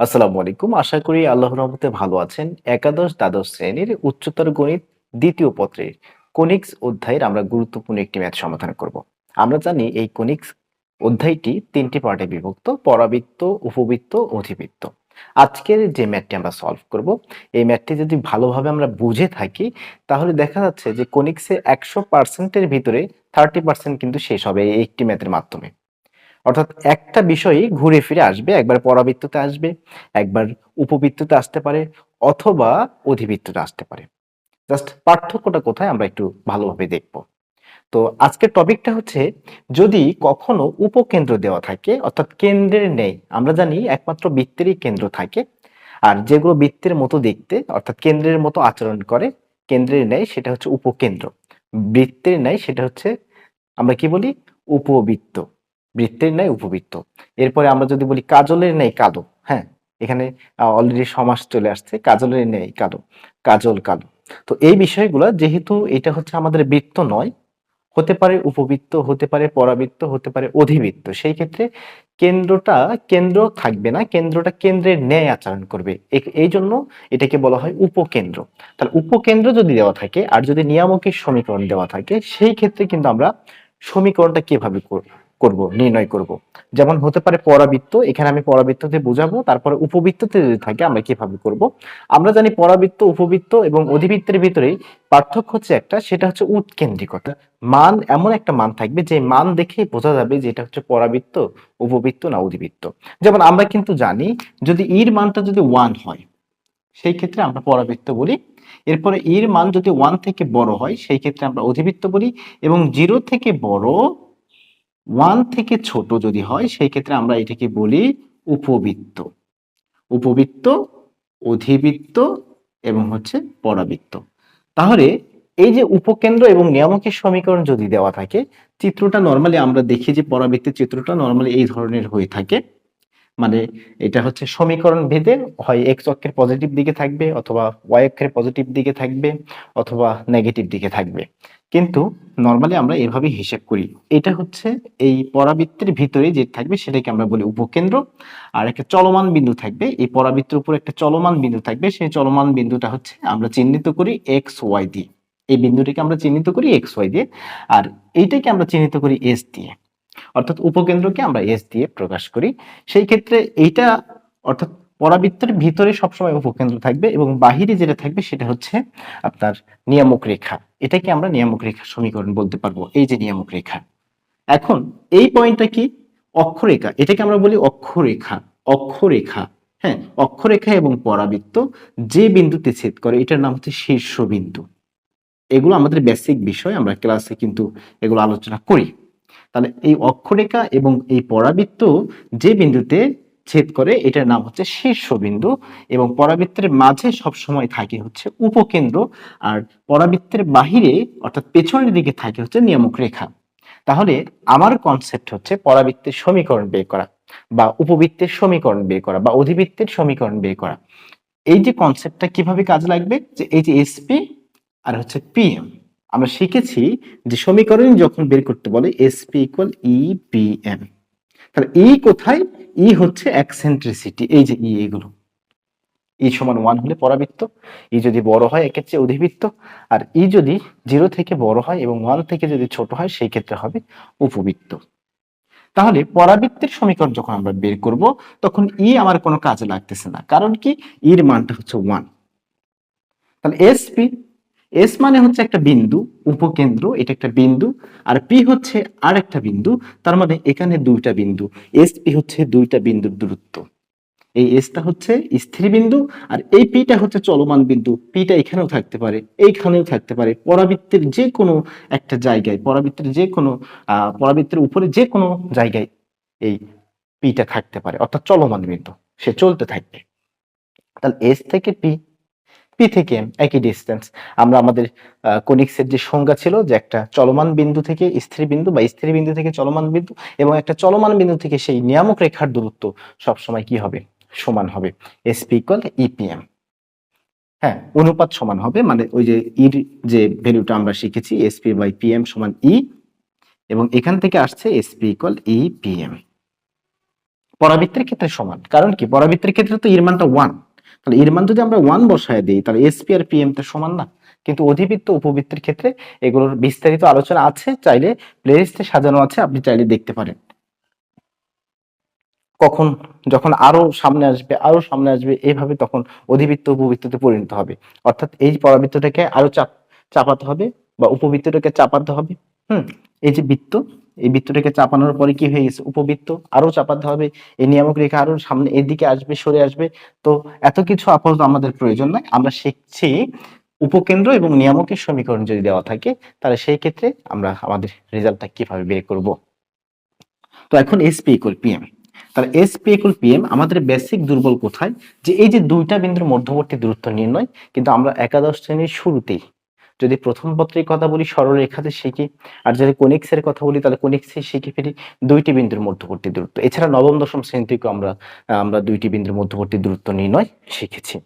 আসসালামু আলাইকুম। আশা করি আল্লাহ রহমতে ভালো আছেন। একাদশ, দ্বাদশ শ্রেণির উচ্চতর গণিত দ্বিতীয় পত্রের কনিক্স অধ্যায়ের আমরা গুরুত্বপূর্ণ একটি ম্যাথ সমাধান করব। আমরা জানি এই কনিক্স অধ্যায়টি তিনটি পার্টে বিভক্ত। পরাবৃত্ত, উপবৃত্ত, অধিবৃত্ত। আজকের যে ম্যাথটি আমরা সলভ করব, এই ম্যাথটি যদি ভালোভাবে আমরা বুঝে থাকি, তাহলে দেখা যাচ্ছে যে কনিক্সে একশো পার্সেন্টের ভিতরে 30% কিন্তু শেষ হবে এই একটি ম্যাথের মাধ্যমে। অর্থাৎ একটা বিষয়ই ঘুরে ফিরে আসবে। একবার পরাবৃত্ততে আসবে, একবার উপবৃত্ততে আসতে পারে অথবা অধিবৃত্ততে আসতে পারে। জাস্ট পার্থক্যটা কোথায় আমরা একটু ভালোভাবে দেখব। তো আজকের টপিকটা হচ্ছে যদি কখনো উপকেন্দ্র দেওয়া থাকে অর্থাৎ কেন্দ্রের নেই আমরা জানি একমাত্র বৃত্তেরই কেন্দ্র থাকে আর যেগুলো বৃত্তের মতো দেখতে অর্থাৎ কেন্দ্রের মতো আচরণ করে কেন্দ্রের নেই সেটা হচ্ছে উপকেন্দ্র বৃত্তের নেই সেটা হচ্ছে আমরা কি বলি উপবৃত্ত বৃত্তের ন্যায় উপবৃত্ত। এরপরে আমরা যদি বলি কাজলের ন্যায় কালো হ্যাঁ? এখানে অলরেডি সমাস চলে আসছে, কাজলের ন্যায় কালো কাজল কালো তো এই বিষয়গুলো যেহেতু এটা হচ্ছে আমাদের বৃত্ত নয়, হতে পারে উপবৃত্ত, হতে পারে পরাবৃত্ত, হতে পারে অধিবৃত্ত। সেই ক্ষেত্রে কেন্দ্রটা, কেন্দ্র থাকবে না, কেন্দ্রটা কেন্দ্রের ন্যায় আচরণ করবে। এই জন্য এটাকে বলা হয় উপকেন্দ্র। তাহলে উপকেন্দ্র যদি দেওয়া থাকে, আর যদি নিয়ামকের সমীকরণ দেওয়া থাকে, সেই ক্ষেত্রে কিন্তু আমরা সমীকরণটা কীভাবে করব, নির্ণয় করব। যেমন হতে পারে পরাবৃত্ত, এখানে আমি পরাবৃত্ততে বোঝাবো, তারপরে উপবৃত্ততে যদি থাকে, আমরা কীভাবে করব? আমরা জানি পরাবৃত্ত, উপবৃত্ত এবং অধিবৃত্তের ভিতরে পার্থক্য হচ্ছে একটা, সেটা হচ্ছে উৎকেন্দ্রিকতা। মান এমন একটা মান থাকবে, যে মান দেখেই বোঝা যাবে যে এটা হচ্ছে পরাবৃত্ত, উপবৃত্ত না অধিবৃত্ত। যেমন আমরা কিন্তু জানি, যদি ইর মানটা যদি ওয়ান হয়, সেই ক্ষেত্রে আমরা পরাবৃত্ত বলি। এরপরে ইর মান যদি ওয়ান থেকে বড় হয়, সেই ক্ষেত্রে আমরা অধিবৃত্ত বলি এবং জিরো থেকে বড় ওয়ান থেকে ছোট যদি হয়, সেই ক্ষেত্রে আমরা এটাকে বলি উপবৃত্ত। উপবৃত্ত, অধিবৃত্ত এবং হচ্ছে পরাবৃত্ত। তাহলে এই যে উপকেন্দ্র এবং নিয়ামকের সমীকরণ যদি দেওয়া থাকে, চিত্রটা নর্মালি আমরা দেখি যে পরাবৃত্তের চিত্রটা নর্মালি এই ধরনের হয়ে থাকে। মানে এটা হচ্ছে সমীকরণ ভেদে হয় এক্স অক্ষের পজিটিভ দিকে থাকবে অথবা ওয়াই অক্ষের পজিটিভ দিকে থাকবে অথবা নেগেটিভ দিকে থাকবে। কিন্তু নর্মালি আমরা এভাবে হিসেব করি। এটা হচ্ছে এই পরাবৃত্তের ভিতরে যে থাকবে সেটাকে আমরা বলি উপকেন্দ্র। আর একটা চলমান বিন্দু থাকবে। এই পরাবৃত্তের উপর একটা চলমান বিন্দু থাকবে। সেই চলমান বিন্দুটা হচ্ছে আমরা চিহ্নিত করি এক্স ওয়াই দিয়ে। এই বিন্দুটিকে আমরা চিহ্নিত করি এক্স ওয়াই দিয়ে। আর এইটাকে আমরা চিহ্নিত করি এস দিয়ে। অর্থাৎ উপকেন্দ্রকে আমরা এস দিয়ে প্রকাশ করি। সেই ক্ষেত্রে এইটা অর্থাৎ পরাবৃত্তের ভিতরে সবসময় উপকেন্দ্র থাকবে এবং বাহিরে যেটা থাকবে সেটা হচ্ছে আপনার নিয়ামক রেখা। এটাকে আমরা নিয়ামক রেখা সমীকরণ বলতে পারব, এই যে নিয়ামক রেখা। এখন এই পয়েন্টটা কি? অক্ষরেখা। এটাকে আমরা বলি অক্ষরেখা। অক্ষরেখা হ্যাঁ অক্ষরেখা এবং পরাবৃত্ত যে বিন্দুতে ছেদ করে, এটার নাম হচ্ছে শীর্ষবিন্দু এগুলো আমাদের বেসিক বিষয়, আমরা ক্লাসে কিন্তু এগুলো আলোচনা করি। তাহলে এই অক্ষরেখা এবং এই পরাবৃত্ত যে বিন্দুতে ছেদ করে এটার নাম হচ্ছে শীর্ষবিন্দু এবং পরাবৃত্তের মাঝে সবসময় থাকে হচ্ছে উপকেন্দ্র আর পরাবৃত্তের বাহিরে অর্থাৎ পেছনের দিকে থাকে হচ্ছে নিয়ামক রেখা। তাহলে আমার কনসেপ্ট হচ্ছে পরাবৃত্তের সমীকরণ বের করা বা উপবৃত্তের সমীকরণ বের করা বা অধিবৃত্তের সমীকরণ বের করা। এই যে কনসেপ্টটা কীভাবে কাজে লাগবে? যে এই যে এসপি আর হচ্ছে পিএম আমরা শিখেছি যে সমীকরণ যখন বের করতে বলে SP equal E P M তাহলে ই কোথায়? ই হচ্ছে অ্যাকসেন্ট্রিসিটি এই যে ই এগুলো। ই সমান ওয়ান হলে পরাবৃত্ত, ই যদি বড় হয় চেয়ে অধিবৃত্ত, আর ই যদি জিরো থেকে বড় হয় এবং ওয়ান থেকে যদি ছোট হয় সেই ক্ষেত্রে হবে উপবৃত্ত। তাহলে পরাবৃত্তের সমীকরণ যখন আমরা বের করব, তখন ই আমার কোনো কাজে লাগতেছে না। কারণ কি? ইর মানটা হচ্ছে ওয়ান তাহলে এসপি এস মানে হচ্ছে একটা বিন্দু, উপকেন্দ্র, এটা একটা বিন্দু, আর পি হচ্ছে আর একটা বিন্দু, তার মানে এখানে দুইটা বিন্দু এস পি হচ্ছে দুইটা বিন্দুর দূরত্ব। এই এসটা হচ্ছে স্থির বিন্দু, আর এই পিটা হচ্ছে চলমান বিন্দু। পিটা এখানেও থাকতে পারে, এইখানেও থাকতে পারে, পরাবৃত্তের যে কোনো একটা জায়গায়, পরাবৃত্তের যে কোনো আহ পরাবৃত্তের উপরে যে কোনো জায়গায় এই পিটা থাকতে পারে, অর্থাৎ চলমান বিন্দু, সে চলতে থাকবে। তাহলে এস থেকে পি পি থেকে এম একই ডিস্টেন্স আমরা আমাদের কনিক্সের যে সংজ্ঞা ছিল যে একটা চলমান বিন্দু থেকে স্থির বিন্দু বা স্থির বিন্দু থেকে চলমান বিন্দু এবং একটা চলমান বিন্দু থেকে সেই নিয়ামক রেখার দূরত্ব সবসময় কি হবে? সমান হবে। এসপি ইকুয়াল ইপিএম হ্যাঁ অনুপাত সমান হবে মানে ওই যে ইর যে ভ্যালুটা আমরা শিখেছি এসপি বাই পিএম সমান ই এবং এখান থেকে আসছে এসপি ইকুয়াল ই পিএম পরাবৃত্তের ক্ষেত্রে সমান। কারণ কি? পরাবৃত্তের ক্ষেত্রে তো এর মানটা ওয়ান তাহলে এর মান যদি আমরা ওয়ান বসায় দিই, তাহলে এসপি আর পিএম তো সমান না? কিন্তু অধিবৃত্ত উপবৃত্তের ক্ষেত্রে এগুলোর বিস্তারিত আলোচনা আছে, চাইলে প্লেলিস্টে সাজানো আছে, আপনি চাইলে দেখতে পারেন। কখন? যখন আরও সামনে আসবে, আরও সামনে আসবে এইভাবে তখন অধিবৃত্ত উপবৃত্ততে পরিণত হবে। অর্থাৎ এই পরাবৃত্তটাকে আরও চাপ, চাপাতে হবে বা উপবৃত্তটাকে চাপাতে হবে। হুম? এই যে বৃত্ত এই বৃত্তটাকে চাপানোর পরে কি হয়ে গেছে? উপবৃত্ত আরও চাপাতে হবে, এই নিয়ামক রেখা আরও সামনে, এদিকে আসবে, সরে আসবে। তো এত কিছু আপাতত আমাদের প্রয়োজন নাই। আমরা শিখছি উপকেন্দ্র এবং নিয়ামকের সমীকরণ যদি দেওয়া থাকে, তাহলে সেই ক্ষেত্রে আমরা আমাদের রেজাল্টটা কীভাবে বের করব? তো এখন এসপি ইকুয়াল পিএম তাহলে এসপি ইকুয়াল পিএম আমাদের বেসিক দুর্বল কোথায়? যে এই যে দুইটা বিন্দুর মধ্যবর্তী দূরত্ব নির্ণয়, কিন্তু আমরা একাদশ শ্রেণির শুরুতেই যদি প্রথম পত্রের কথা বলি সরলরেখাতে শিখি। আর যদি কোনিক্স এর কথা বলি, তাহলে কোনিক্সে শিখে ফেলি। দুইটি বিন্দুর মধ্যবর্তী দূরত্ব। এছাড়া নবম, দশম শ্রেণি থেকে আমরা আমরা দুইটি বিন্দুর মধ্যবর্তী দূরত্ব নির্ণয় শিখেছি।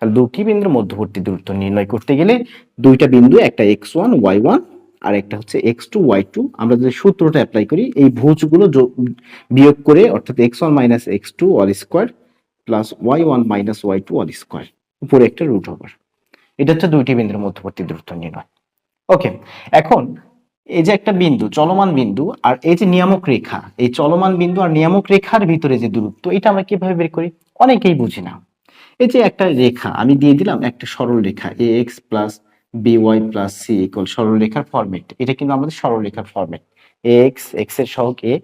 তাহলে দুটি বিন্দুর মধ্যবর্তী দূরত্ব নির্ণয় করতে গেলে দুইটা বিন্দু, একটা এক্স ওয়ান, ওয়াই ওয়ান, আর একটা হচ্ছে এক্স টু, ওয়াই টু। আমরা যদি সূত্রটা অ্যাপ্লাই করি, এই ভুজগুলো যোগ- বিয়োগ করে, অর্থাৎ x one minus x two all square, plus y one minus y two all square. উপরে একটা রুট ওভার। এটা হচ্ছে দুইটি বিন্দুর মধ্যবর্তী দূরত্ব নির্ণয়। ওকে এখন এই যে একটা বিন্দু, চলমান বিন্দু আর এই যে নিয়ামক রেখা, এই চলমান বিন্দু আর নিয়ামক রেখার ভিতরে যে দূরত্ব, এটা আমরা কীভাবে বের করি? অনেকেই বুঝি না। এই যে একটা রেখা, আমি দিয়ে দিলাম একটা সরল রেখা a x plus b y plus c equal সরল রেখার ফরম্যাট এটা কিন্তু আমাদের সরল রেখার ফরম্যাট এ এক্স এক্সের সহগ এ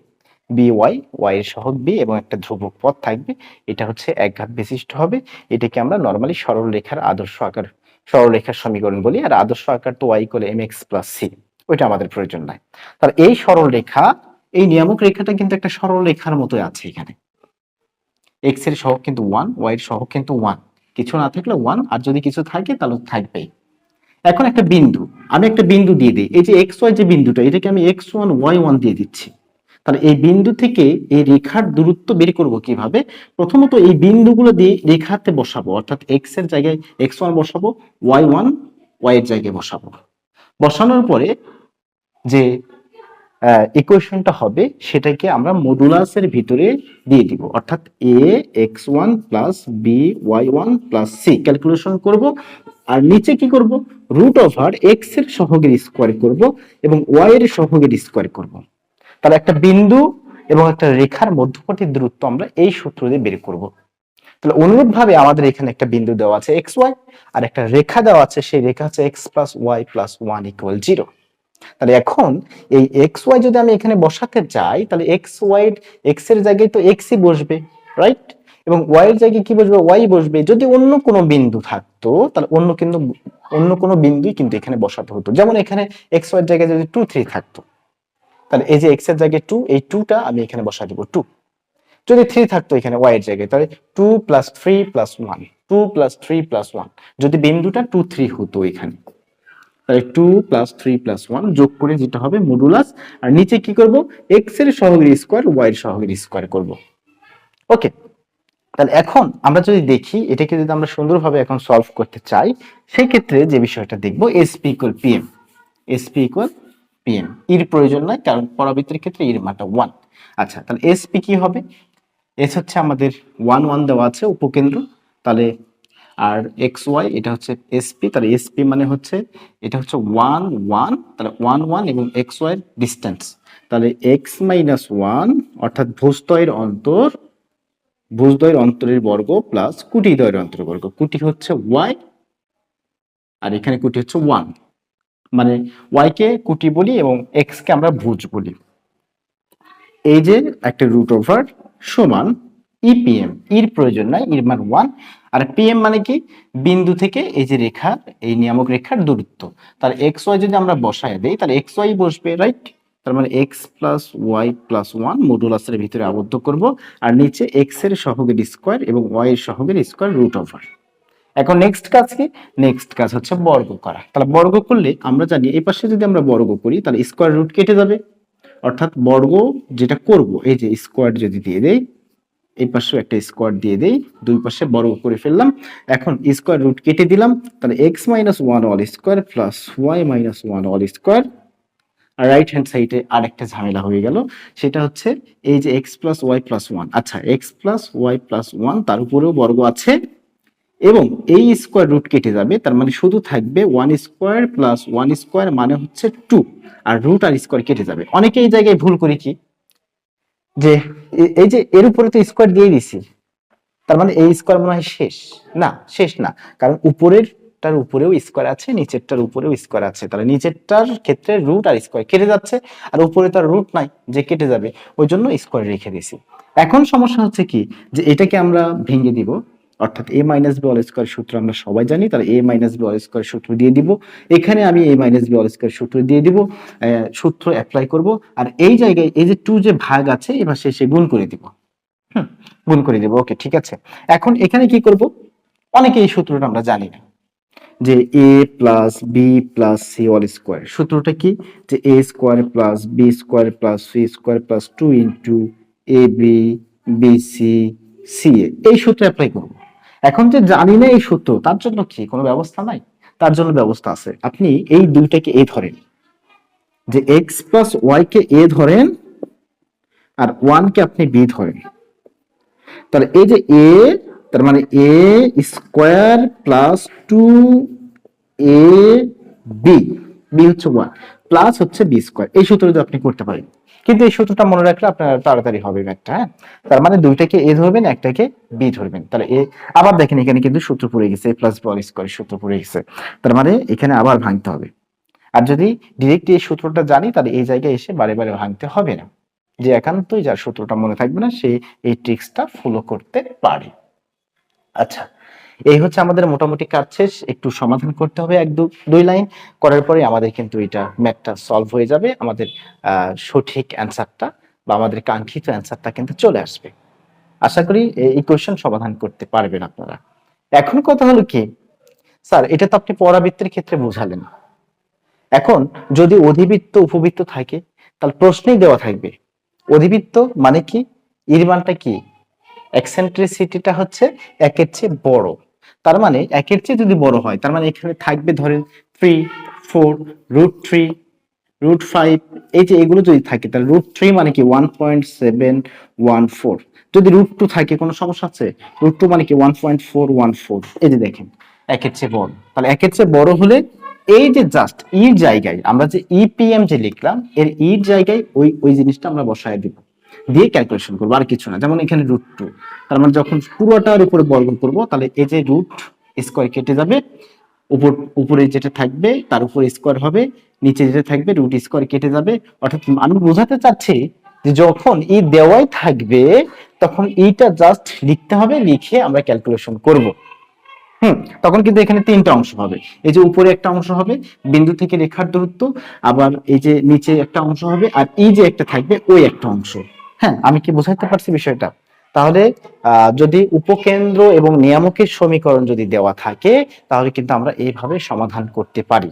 বি ওয়াই ওয়াই এর সহগ বি এবং একটা ধ্রুবক পথ থাকবে, এটা হচ্ছে একঘাত বিশিষ্ট হবে, এটাকে আমরা নর্মালি সরল রেখার আদর্শ আকার সরল রেখার সমীকরণ বলি, আর আদর্শ আকার তো y equal m x plus c ওইটা আমাদের প্রয়োজন নাই। তাহলে এই সরল রেখা এই নিয়ামক রেখাটা কিন্তু একটা সরল রেখার মতো আছে এখানে। এক্সের সহগ কিন্তু ওয়ান ওয়াই এর সহগ কিন্তু ওয়ান কিছু না থাকলে ওয়ান আর যদি কিছু থাকে তাহলে থাকবেই। এখন একটা বিন্দু, আমি একটা বিন্দু দিয়ে দিই, এই যে এক্স ওয়াই যে বিন্দুটা, এটাকে আমি এক্স ওয়ান ওয়াই ওয়ান দিয়ে দিচ্ছি। তাহলে এই বিন্দু থেকে এই রেখার দূরত্ব বের করব কীভাবে? প্রথমত এই বিন্দুগুলো দিয়ে রেখাতে বসাবো, অর্থাৎ এক্সের জায়গায় এক্স ওয়ান বসাবো ওয়াই ওয়ান ওয়াই এর জায়গায় বসাবো। বসানোর পরে যে ইকুয়েশনটা হবে সেটাকে আমরা মডুলাসের ভিতরে দিয়ে দিব, অর্থাৎ a x one plus b y one plus c calculation করব। আর নিচে কি করব? রুট ওভার এক্সের সহগের স্কোয়ার করব এবং ওয়াই এর সহগের স্কোয়ার করব। তাহলে একটা বিন্দু এবং একটা রেখার মধ্যবর্তী দূরত্ব আমরা এই সূত্র দিয়ে বের করব। তাহলে অনুরূপ ভাবে আমাদের এখানে একটা বিন্দু দেওয়া আছে এক্স ওয়াই আর একটা রেখা দেওয়া আছে, সেই রেখা হচ্ছে x plus y plus one equal zero তাহলে এখন এই এক্স ওয়াই যদি আমি এখানে বসাতে চাই তাহলে এক্স ওয়াই এক্সের জায়গায় তো এক্সই বসবে রাইট এবং ওয়াই এর জায়গায় কি বসবে? ওয়াই বসবে। যদি অন্য কোনো বিন্দু থাকতো, তাহলে অন্য কিন্তু, অন্য কোনো বিন্দুই কিন্তু এখানে বসাতে হতো। যেমন এখানে এক্স ওয়াই জায়গায় যদি টু থ্রি থাকতো। তাহলে এই যে এক্সের জায়গায় টু এই টুটা আমি এখানে বসা দিব টু যদি থ্রি থাকতো এখানে ওয়াই এর জায়গায়, তাহলে two plus three plus one two plus three plus one যদি বিন্দুটা টু থ্রি হতো এখানে, তাহলে two plus three plus one যোগ করে যেটা হবে মডুলাস আর নিচে কি করব? এক্সের সহগের স্কোয়ার ওয়াই এর সহগের স্কোয়ার করব। ওকে তাহলে এখন আমরা যদি দেখি, এটাকে যদি আমরা সুন্দরভাবে এখন সলভ করতে চাই, সেই ক্ষেত্রে যে বিষয়টা দেখব SP equal PM SP equal PM এর প্রয়োজন নাই, কারণ পরাবৃত্তির ক্ষেত্রে এর মানটা ওয়ান আচ্ছা তাহলে এসপি কি হবে? এস হচ্ছে আমাদের ওয়ান ওয়ান দেওয়া আছে, উপকেন্দ্র। তাহলে আর এক্স ওয়াই এটা হচ্ছে এসপি তাহলে এসপি মানে হচ্ছে, এটা হচ্ছে ওয়ান ওয়ান তাহলে ওয়ান ওয়ান এবং এক্স ওয়াই ডিস্টেন্স তাহলে এক্স মাইনাস ওয়ান অর্থাৎ ভূস্তয়ের অন্তর ভুজদ্বয়ের অন্তরের বর্গ প্লাস কুটি দ্বয়ের অন্তরের বর্গ কুটি হচ্ছে ওয়াই আর এখানে কুটি হচ্ছে ওয়ান মানে ওয়াই কে কুটি বলি এবং এক্স কে আমরা ভুজ বলি। এই যে একটা রুট ওভার সমান ইপিএম ইর প্রয়োজন নাই এর মান ওয়ান আর পিএম মানে কি? বিন্দু থেকে এই যে রেখা, এই নিয়ামক রেখার দূরত্ব। তার এক্স ওয়াই যদি আমরা বসায় দেই, তাহলে এক্স ওয়াই বসবে রাইট তার মানে x plus y plus one মডুলাসের ভিতরে আবদ্ধ করব। আর নিচে এক্সের সহগের স্কোয়ার এবং ওয়াই এর সহগের স্কোয়ার রুট ওভার এখন নেক্সট কাজ কি? নেক্সট কাজ হচ্ছে বর্গ করা। তাহলে বর্গ করলে আমরা জানি এই পাশে যদি আমরা বর্গ করি, তাহলে স্কোয়ার রুট কেটে যাবে। অর্থাৎ বর্গ যেটা করব, এই যে স্কোয়ার যদি দিয়ে দেই, এই পাশেও একটা স্কোয়ার দিয়ে দেই, দুই পাশে বর্গ করে ফেললাম। এখন স্কোয়ার রুট কেটে দিলাম, তাহলে x minus one all square plus y minus one all square আর রাইট হ্যান্ড সাইডে আরেকটা ঝামেলা হয়ে গেল, সেটা হচ্ছে এই যে x plus y plus one আচ্ছা x plus y plus one তার উপরেও বর্গ আছে। এবং এই স্কোয়ার রুট কেটে যাবে, তার মানে শুধু থাকবে one square plus one square মানে হচ্ছে টু আর রুট আর স্কোয়ার কেটে যাবে। অনেকে এই জায়গায় ভুল করি কি? যে এই যে এর উপরে তো স্কোয়ার দিয়ে দিছি তার মানে এই স্কোয়ার মনে হয় শেষ। না শেষ না, কারণ উপরের টার উপরেও স্কোয়ার আছে, নিচেরটার উপরেও স্কোয়ার আছে। তাহলে নিচেরটার ক্ষেত্রে রুট আর স্কোয়ার কেটে যাচ্ছে, আর উপরে তার রুট নাই, যে কেটে যাবে, ওই জন্য স্কোয়ার রেখে দিছি এখন সমস্যা হচ্ছে কি? যে এটাকে আমরা ভেঙে দিব অর্থাৎ a minus b all square সূত্র আমরা সবাই জানি, তাহলে a minus b all square সূত্র দিয়ে দিব। এখানে আমি a minus b all square সূত্র দিয়ে দিব সূত্র অ্যাপ্লাই করব, আর এই জায়গায় এই যে টু যে ভাগ আছে, এবার শেষে গুণ করে দিব। হুম, গুণ করে দিব ওকে ঠিক আছে। এখন এখানে কি করব? অনেকে এই সূত্রটা আমরা জানি না, যে a plus b plus c all square সূত্রটা কি? যে a square plus b square plus c square plus two into a b b c c a এই সূত্র অ্যাপ্লাই করব। এখন যে জানি না এই সূত্র, তার জন্য কি? কোনো ব্যবস্থা নাই? তার জন্য ব্যবস্থা আছে। আপনি এই দুইটাকে এ ধরেন। যে এক্স প্লাস ওয়াই কে এ ধরেন আর ওয়ান কে আপনি বি ধরেন। তাহলে এই যে এ তার মানে a square plus two a b b হচ্ছে ওয়ান প্লাস হচ্ছে বি স্কোয়ার এই সূত্র যদি আপনি করতে পারেন। কিন্তু এই সূত্রটা মনে রাখলে আপনার তাড়াতাড়ি হবে ম্যাথটা হ্যাঁ? তার মানে দুইটাকে এ ধরবেন, একটাকে বি ধরবেন। তাহলে এ, আবার দেখেন এখানে কিন্তু সূত্র পড়ে গেছে, এ প্লাস বল স্কোয়ার সূত্র পড়ে গেছে। তার মানে এখানে আবার ভাঙতে হবে। আর যদি ডিরেক্ট এই সূত্রটা জানি, তাহলে এই জায়গায় এসে বারে বারে ভাঙতে হবে না। যে একান্তই যার সূত্রটা মনে থাকবে না, সে এই ট্রিক্সটা ফলো করতে পারে। আচ্ছা এই হচ্ছে আমাদের মোটামুটি কাজ শেষ। একটু সমাধান করতে হবে এক দুই লাইন। করার পরে আমাদের কিন্তু এটা ম্যাথটা সলভ হয়ে যাবে। আমাদের সঠিক অ্যান্সারটা বা আমাদের কাঙ্ক্ষিত অ্যান্সারটা কিন্তু চলে আসবে। আশা করি এই- কোয়েশ্চেন সমাধান করতে পারবেন আপনারা। এখন কথা হলো কি? স্যার, এটা তো আপনি পরাবৃত্তের ক্ষেত্রে বোঝালেন। এখন যদি অধিবৃত্ত, উপবৃত্ত থাকে, তাহলে প্রশ্নেই দেওয়া থাকবে। অধিবৃত্ত মানে কি? এর মানটা কি? এক্সেন্ট্রিসিটিটা হচ্ছে একের চেয়ে বড়। তার মানে একের চেয়ে যদি বড় হয়, তার মানে এখানে থাকবে ধরেন three four root three root five এই যে এগুলো যদি থাকে, তাহলে রুট থ্রি মানে কি? One point seven one four যদি রুট টু থাকে, কোনো সমস্যা আছে? রুট টু মানে কি? One point four one four এই যে দেখেন, একের চেয়ে বড়। তাহলে একের চেয়ে বড় হলে এই যে জাস্ট ইর জায়গায়, আমরা যে ইপিএম যে লিখলাম, এর ইর জায়গায় ওই ওই জিনিসটা আমরা বসায় দিব। দিয়ে ক্যালকুলেশন করব, আর কিছু না। যেমন এখানে রুট টু তার মানে যখন পুরোটার উপরে বর্গ করব, তাহলে এই যে রুট স্কোয়ার কেটে যাবে, উপর, উপরে যেটা থাকবে, তার উপর স্কোয়ার হবে, নিচে যেটা থাকবে রুট স্কোয়ার কেটে যাবে। অর্থাৎ আমি বোঝাতে চাচ্ছি যে যখন ই দেওয়াই থাকবে, তখন এইটা জাস্ট লিখতে হবে, লিখে আমরা ক্যালকুলেশন করব। হুম, তখন কিন্তু এখানে তিনটা অংশ হবে। এই যে উপরে একটা অংশ হবে, বিন্দু থেকে রেখার দূরত্ব, আবার এই যে নিচে একটা অংশ হবে, আর এই যে একটা থাকবে, ওই একটা অংশ। হ্যাঁ আমি কি বোঝাতে পারছি বিষয়টা? তাহলে যদি উপকেন্দ্র এবং নিয়ামকের সমীকরণ যদি দেওয়া থাকে, তাহলে কিন্তু আমরা এইভাবে সমাধান করতে পারি,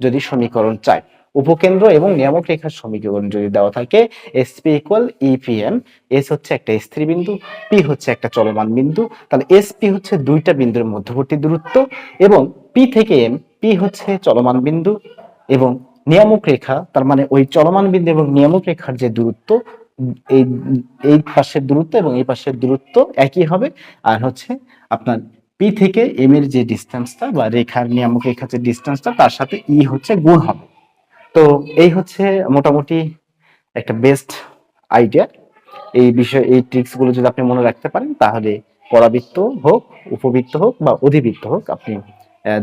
যদি সমীকরণ চাই। উপকেন্দ্র এবং নিয়ামক রেখার সমীকরণ যদি দেওয়া থাকে S P equal EPM S হচ্ছে একটা স্থির বিন্দু পি হচ্ছে একটা চলমান বিন্দু, তাহলে এস পি হচ্ছে দুইটা বিন্দুর মধ্যবর্তী দূরত্ব, এবং পি থেকে এম পি হচ্ছে চলমান বিন্দু, এবং নিয়ামক রেখা, তার মানে ওই চলমান বিন্দু এবং নিয়ামক রেখার যে দূরত্ব এই এই পাশের দূরত্ব এবং এই পাশের দূরত্ব একই হবে। আর হচ্ছে আপনার পি থেকে এম এর যে ডিস্টেন্সটা বা রেখার নিয়ামক রেখার যে ডিস্টেন্সটা তার সাথে ই হচ্ছে গুণ হবে। তো এই হচ্ছে মোটামুটি একটা বেস্ট আইডিয়া এই বিষয়, এই ট্রিক্সগুলো যদি আপনি মনে রাখতে পারেন, তাহলে পরাবৃত্ত হোক, উপবৃত্ত হোক বা অধিবৃত্ত হোক, আপনি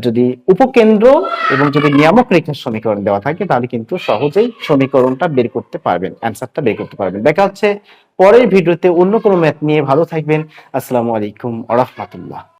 যদি উপকেন্দ্র এবং যদি নিয়ামক রেখার সমীকরণ দেওয়া থাকে, তাহলে কিন্তু সহজেই সমীকরণটা বের করতে পারবেন অ্যান্সারটা বের করতে পারবেন। দেখা হচ্ছে পরের ভিডিওতে অন্য কোনো ম্যাথ নিয়ে। ভালো থাকবেন। আসসালামু আলাইকুম আ